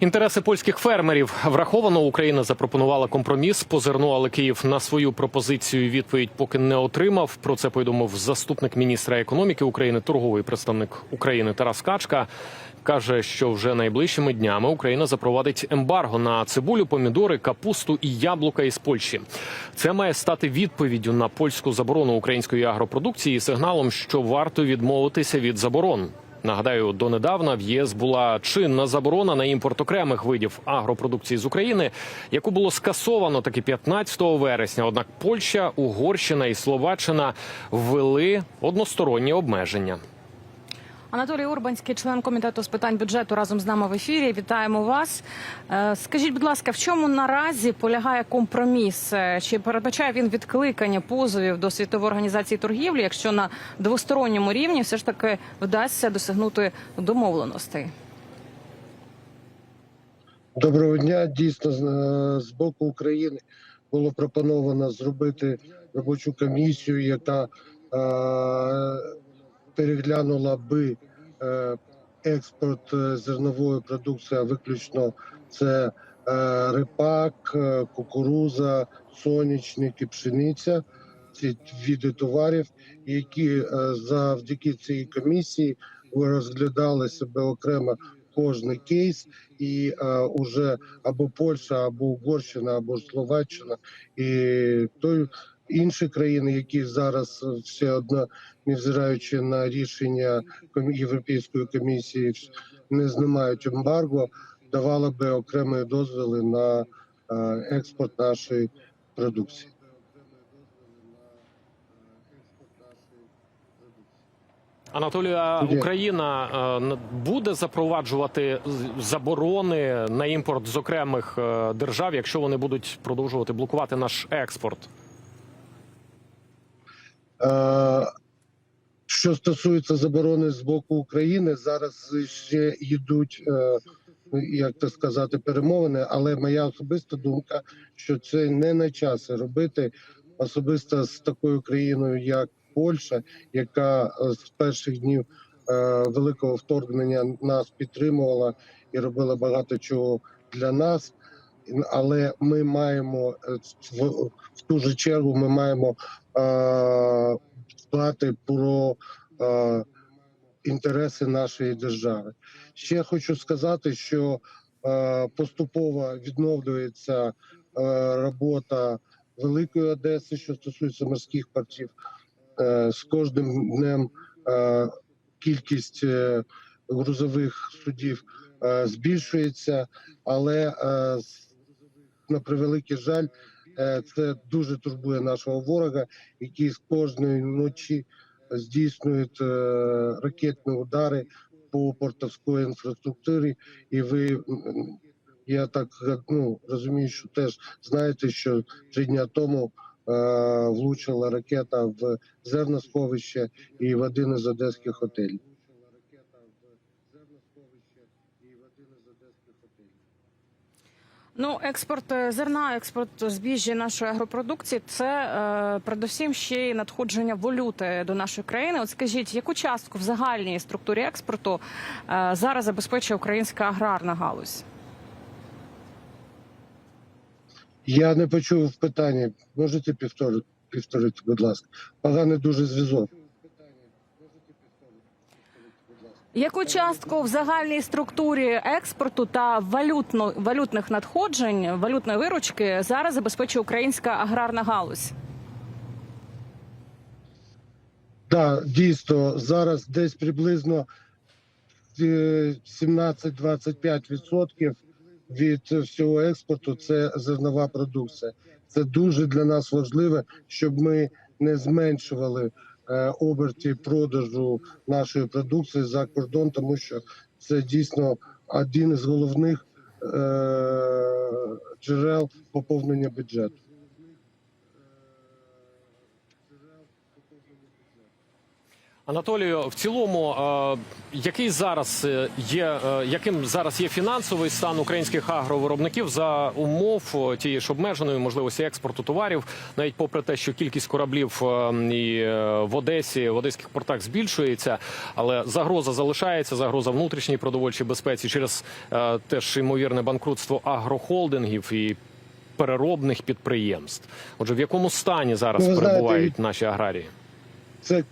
Інтереси польських фермерів враховано. Україна запропонувала компроміс по зерну, але Київ на свою пропозицію відповідь поки не отримав. Про це повідомив заступник міністра економіки України, торговий представник України Тарас Качка. Каже, що вже найближчими днями Україна запровадить ембарго на цибулю, помідори, капусту і яблука із Польщі. Це має стати відповіддю на польську заборону української агропродукції і сигналом, що варто відмовитися від заборон. Нагадаю, донедавна в ЄС була чинна заборона на імпорт окремих видів агропродукції з України, яку було скасовано таки 15 вересня. Однак Польща, Угорщина і Словаччина ввели односторонні обмеження. Анатолій Урбанський, член комітету з питань бюджету, разом з нами в ефірі. Вітаємо вас. Е, Скажіть, будь ласка, в чому наразі полягає компроміс? Е, Чи передбачає він відкликання позовів до світової організації торгівлі, якщо на двосторонньому рівні все ж таки вдасться досягнути домовленостей? Доброго дня. Дійсно, з- е, боку України було пропоновано зробити робочу комісію, яка переглянула би е, експорт е, зернової продукції, а виключно це е, рипак, кукуруза, сонячник і пшениця. Ці види товарів, які завдяки цій комісії розглядали себе окремо кожний кейс, і е, уже або Польща, або Угорщина, або Словаччина, і той інші країни, які зараз е, все одно, невзираючи на рішення Європейської комісії, не знімають ембарго, давали би окремі дозволи на е, експорт нашої продукції. Анатолію, а. Україна е, буде запроваджувати заборони на імпорт з окремих держав, якщо вони будуть продовжувати блокувати наш експорт. Е, Що стосується заборони з боку України, зараз ще йдуть, е, як то сказати, перемовини. Але моя особиста думка, що це не на часі робити, особисто з такою країною, як Польща, яка е, з перших днів великого вторгнення нас підтримувала і робила багато чого для нас. Але ми маємо е, в, в ту же чергу, ми маємо е, дбати про е, інтереси нашої держави. Ще хочу сказати, що е, поступово відновлюється е, робота Великої Одеси, що стосується морських портів. Е, з кожним днем е, кількість е, грузових судів е, збільшується, але е, на превеликий жаль, е, це дуже турбує нашого ворога, який з кожної ночі здійснює е, ракетні удари по портовської інфраструктурі. І ви я так е, ну, розумію, що теж знаєте, що три дня тому влучила ракета в зерносховище і в один із одеських готелів. Ну, експорт е, зерна, експорт збіжжя нашої агропродукції це е, передусім ще й надходження валюти до нашої країни. От скажіть, яку частку в загальній структурі експорту е, зараз забезпечує українська аграрна галузь? Я не почув питання. Можете повторити, будь ласка. Поганий дуже зв'язок. Яку частку в загальній структурі експорту та валютно, валютних надходжень, валютної виручки зараз забезпечує українська аграрна галузь? Так, дійсно, зараз десь приблизно е, 17-25% від всього експорту це зернова продукція. Це дуже для нас важливо, щоб ми не зменшували е, оберті продажу нашої продукції за кордон, тому що це дійсно один із головних е, джерел поповнення бюджету. Анатолію, в цілому, е, який зараз е, є, е, яким зараз є фінансовий стан українських агровиробників за умов тієї ж обмеженої можливості експорту товарів, навіть попри те, що кількість кораблів і в Одесі в одеських портах збільшується, але загроза залишається, загроза внутрішній продовольчій безпеці через теж ймовірне банкрутство агрохолдингів і переробних підприємств. Отже, в якому стані зараз Ну, знаєте, перебувають наші аграрії? Це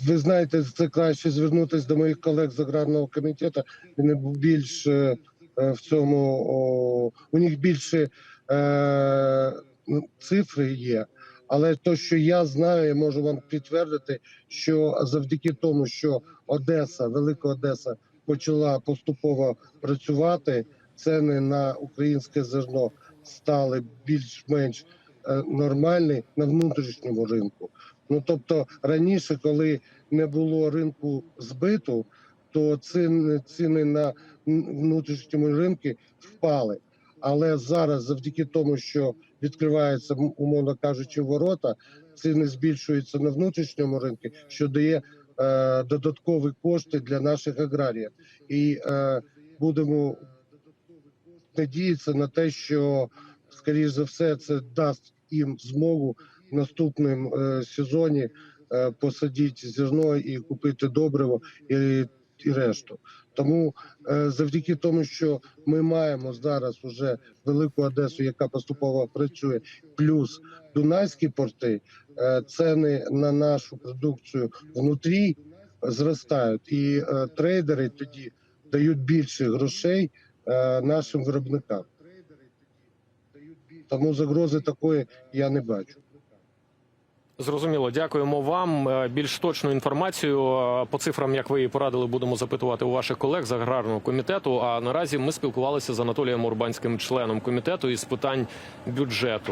ви знаєте, це краще звернутися до моїх колег з аграрного комітету. Вони більш е, в цьому у них більше е, цифри є. Але то, що я знаю, я можу вам підтвердити, що завдяки тому, що Одеса, Велика Одеса, почала поступово працювати, ціни на українське зерно стали більш-менш е, нормальні на внутрішньому ринку. Ну тобто раніше, коли не було ринку збиту, то ціни, ціни на внутрішньому ринку впали. Але зараз, завдяки тому, що відкриваються, умовно кажучи, ворота, ціни збільшуються на внутрішньому ринку, що дає е, додаткові кошти для наших аграріїв. І е, будемо надіятися на те, що скоріш за все це дасть їм змогу наступному е, сезоні е, посадити зерно і купити добриво і, і решту. Тому е, завдяки тому, що ми маємо зараз уже велику Одесу, яка поступово працює, плюс Дунайські порти, ціни на нашу продукцію внутрі зростають, і трейдери тоді дають більше грошей нашим виробникам. Тому загрози такої я не бачу. Зрозуміло, дякуємо вам. Е, Більш точну інформацію е, по цифрам, як ви її порадили, будемо запитувати у ваших колег з аграрного комітету. А наразі ми спілкувалися з Анатолієм Урбанським, членом комітету із питань бюджету.